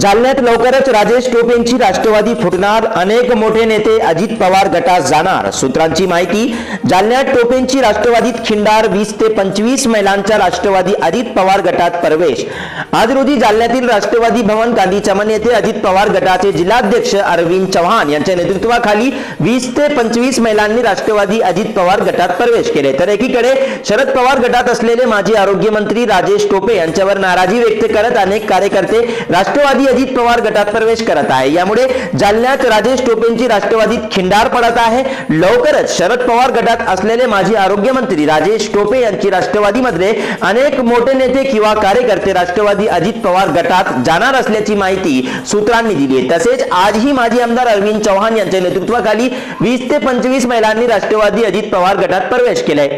जालन्यात लवकरच राजेश टोपे यांची राष्ट्रवादी फुटणार. अनेक मोठे नेते अजित पवार गटात जाणार. सूत्रांची माहिती जालन्यात टोपेंची राष्ट्रवादीत खिंडार वीस ते पंचवीस महिलांचा राष्ट्रवादी अजित पवार गटात प्रवेश. आज रोजी जालन्यातील राष्ट्रवादी भवन गांधी चमन येथे अजित पवार गटाचे जिल्हाध्यक्ष अरविंद चव्हाण यांच्या नेतृत्वाखाली वीस ते पंचवीस महिलांनी राष्ट्रवादी अजित पवार गटात प्रवेश केले. तर एकीकडे शरद पवार गटात असलेले माजी आरोग्यमंत्री राजेश टोपे यांच्यावर नाराजी व्यक्त करत अनेक कार्यकर्ते राष्ट्रवादी अजित पवार गटात प्रवेश करत आहे. यामुळे जालन्यात राजेश टोपेंची राष्ट्रवादीत खिंडार पडत आहे. लवकरच शरद पवार गटात असलेले माजी आरोग्यमंत्री राजेश टोपे यांची राष्ट्रवादीमध्ये अनेक मोठे नेते किंवा कार्यकर्ते राष्ट्रवादी अजित पवार गटात जाणार असल्याची माहिती सूत्रांनी दिली आहे. तसेच आजही माजी आमदार अरविंद चव्हाण यांच्या नेतृत्वाखाली वीस ते पंचवीस महिलांनी राष्ट्रवादी अजित पवार गटात प्रवेश केलाय.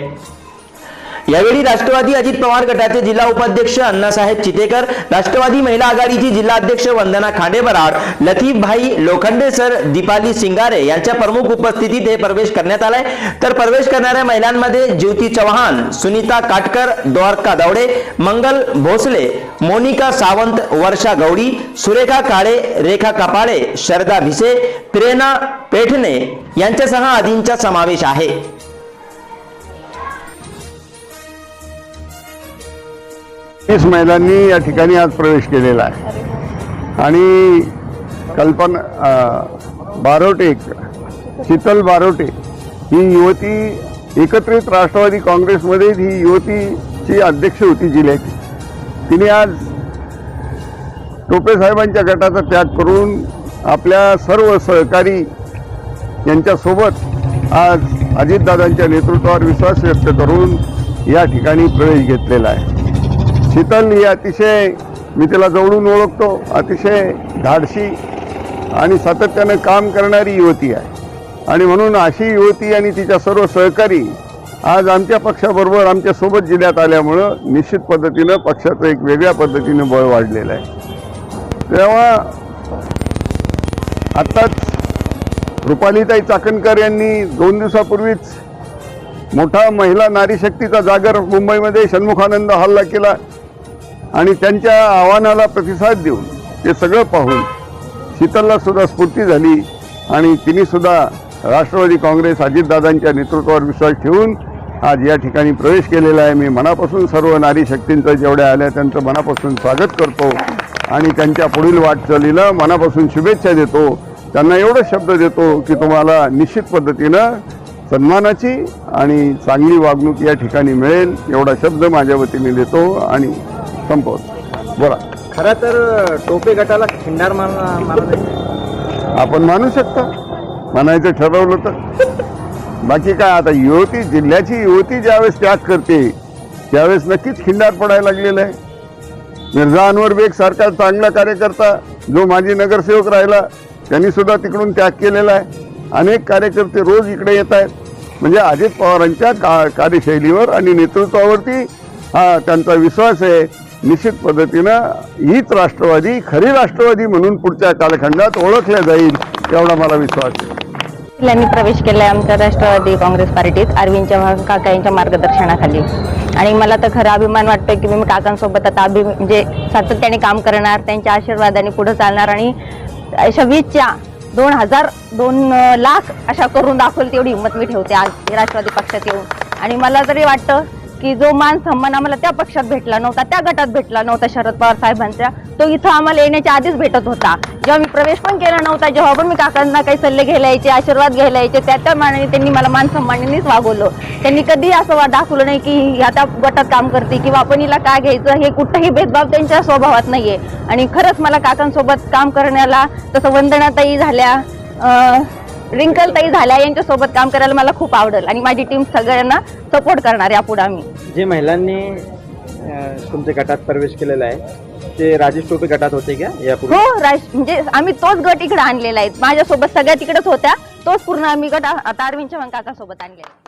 यावेळी राष्ट्रवादी अजित पवार गटाचे जिल्हा उपाध्यक्ष अण्णासाहेब चितेकर राष्ट्रवादी महिला आघाडीची जिल्हा अध्यक्ष वंदना खांडेबराड लतीफ भाई लोखंडे सर दीपाली सिंगारे यांच्या प्रमुख उपस्थितीत हे प्रवेश करण्यात आलाय. तर प्रवेश करणाऱ्या महिलांमध्ये ज्योती चव्हाण सुनीता काटकर द्वारका दवडे मंगल भोसले मोनिका सावंत वर्षा गौडी सुरेखा काळे रेखा कपाळे शरदा भिसे प्रेरणा पेठणे यांच्यासह आदींचा समावेश आहे. तीस महिलांनी या ठिकाणी आज प्रवेश केलेला आहे. आणि कल्पना बारोटे शीतल बारोटे ही युवती एकत्रित राष्ट्रवादी काँग्रेसमध्ये ही युवतीची अध्यक्ष होती जिल्ह्याची. तिने आज टोपे साहेबांच्या गटाचा त्याग करून आपल्या सर्व सहकारी यांच्यासोबत आज अजितदादांच्या नेतृत्वावर विश्वास व्यक्त करून या ठिकाणी प्रवेश घेतलेला आहे. शीतल ही अतिशय मी तिला जवळून ओळखतो अतिशय धाडशी आणि सातत्यानं काम करणारी युवती आहे. आणि म्हणून अशी युवती आणि तिच्या सर्व सहकारी आज आमच्या पक्षाबरोबर आमच्यासोबत जिल्ह्यात आल्यामुळं निश्चित पद्धतीनं पक्षाचं एक वेगळ्या पद्धतीनं बळ वाढलेलं आहे. तेव्हा आत्ताच रुपालीताई चाकणकर यांनी दोन दिवसापूर्वीच मोठा महिला नारी शक्तीचा जागर मुंबईमध्ये षण्मुखानंद हल्ला केला. आणि त्यांच्या आव्हानाला प्रतिसाद देऊन ते सगळं पाहून शीतलला सुद्धा स्फूर्ती झाली आणि तिनेसुद्धा राष्ट्रवादी काँग्रेस अजितदादांच्या नेतृत्वावर विश्वास ठेवून आज या ठिकाणी प्रवेश केलेला आहे. मी मनापासून सर्व नारी शक्तींचं जेवढ्या आल्या त्यांचं मनापासून स्वागत करतो आणि त्यांच्या पुढील वाटचालीला मनापासून शुभेच्छा देतो. त्यांना एवढं शब्द देतो की तुम्हाला निश्चित पद्धतीनं सन्मानाची आणि चांगली वागणूक या ठिकाणी मिळेल. एवढा शब्द माझ्या वतीने देतो आणि संपवतो. बोला. खरं तर टोपे गटाला खिंडार मान आपण मानू शकता. म्हणायचं ठरवलं तर. बाकी काय आता युवती जिल्ह्याची युवती ज्यावेळेस त्याग करते त्यावेळेस नक्कीच खिंडार पडायला लागलेलं आहे. मिर्झा अनवर बेग सारखा चांगला कार्यकर्ता जो माजी नगरसेवक राहिला त्यांनी सुद्धा तिकडून त्याग केलेला आहे. अनेक कार्यकर्ते रोज इकडे येत आहेत. म्हणजे अजित पवारांच्या का कार्यशैलीवर आणि नेतृत्वावरती हा त्यांचा विश्वास आहे. निश्चित पद्धतीनं हीच राष्ट्रवादी खरी राष्ट्रवादी म्हणून पुढच्या कालखंडात ओळखल्या जाईल एवढा मला विश्वास आहे. यांनी प्रवेश केलाय आमच्या राष्ट्रवादी काँग्रेस पार्टीत अरविंद चव्हाण काका यांच्या मार्गदर्शनाखाली. आणि मला तर खरा अभिमान वाटतोय की मी काकांसोबत आता अभि म्हणजे सातत्याने काम करणार त्यांच्या आशीर्वादाने पुढे चालणार आणि अशा वीसच्या दोन हजार दोन लाख अशा करून दाखवल तेवढी हिंमत मी ठेवते आज राष्ट्रवादी पक्षात येऊन. आणि मला तरी वाटतं की जो मान सन्मान आम्हाला त्या पक्षात भेटला नव्हता त्या गटात भेटला नव्हता शरद पवार साहेबांच्या. तो इथं आम्हाला येण्याच्या आधीच भेटत होता. जेव्हा मी प्रवेश पण केला नव्हता जेव्हा पण मी काकांना काही सल्ले घ्यायला यायचे आशीर्वाद घ्यायला यायचे त्या त्या मानाने त्यांनी मला मान सन्मानानेच वागवलं. त्यांनी कधी असं दाखवलं नाही की ह्या आता गटात काम करते किंवा आपण हिला काय घ्यायचं हे कुठंही भेदभाव त्यांच्या स्वभावात नाहीये. आणि खरंच मला काकांसोबत काम करण्याला तसं वंदनाताई झाल्या अं, रिंकलताई झाल्या यांच्यासोबत काम करायला मला खूप आवडेल आणि माझी टीम सगळ्यांना सपोर्ट करणार यापुढे आम्ही. जे महिलांनी अं, तुमच्या गटात प्रवेश केलेला आहे ते राजेश टोपे गटात होते का यापूर्वी हो राज म्हणजे आम्ही तोच गट इकडे आणलेला आहे. माझ्यासोबत सगळ्या तिकडेच होत्या तोच पूर्ण आम्ही गट आता अरविंद चव्हाण काकासोबत आणलेला आहे.